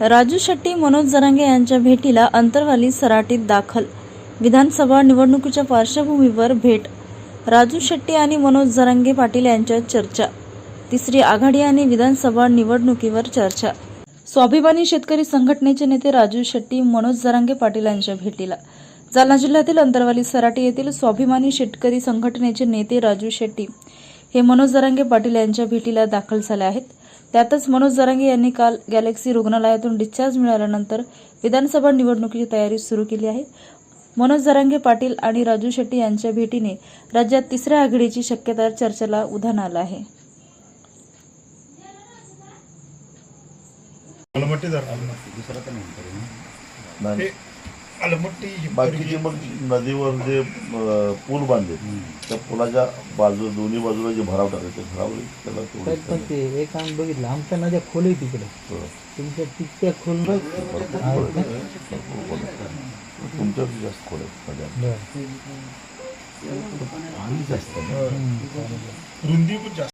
राजू शेट्टी मनोज जरांगे यांच्या भेटीला अंतरवाली सराटीत दाखल. विधानसभा निवडणुकीच्या पार्श्वभूमीवर भेट. राजू शेट्टी आणि मनोज जरांगे पाटील यांच्यात चर्चा. तिसरी आघाडी आणि विधानसभा निवडणुकीवर चर्चा. स्वाभिमानी शेतकरी संघटनेचे नेते राजू शेट्टी मनोज जरांगे पाटील यांच्या भेटीला. जालना जिल्ह्यातील अंतरवाली सराटी येथील स्वाभिमानी शेतकरी संघटनेचे नेते राजू शेट्टी हे मनोज जरांगे पाटील यांच्या भेटीला दाखल झाले आहेत. त्यातच मनोज जरांगे यांनी काल गॅलेक्सी रुग्णालयातून डिस्चार्ज मिळाल्यानंतर विधानसभा निवडणुकीची तयारी सुरू केली आहे. मनोज जरांगे पाटील आणि राजू शेट्टी यांच्या भेटीने राज्यात तिसऱ्या आघाडीची शक्यता चर्चेला उधाण आलं आहे. बाकीचे मग नदीवर जे पूल बांधले त्या पुलाच्या बाजू दोन्ही बाजूला जे भराव टाकायचे भराव त्याला साहेब तेवढे पण ते एक आम्ही बघितलं आमच्या नद्या खोल आहे तिकडे. तुमच्या तितक्या खोल? तुमच्या जास्त खोल आहेत नद्या. बरं. पाणी जास्त. रुंदी पण जास्त.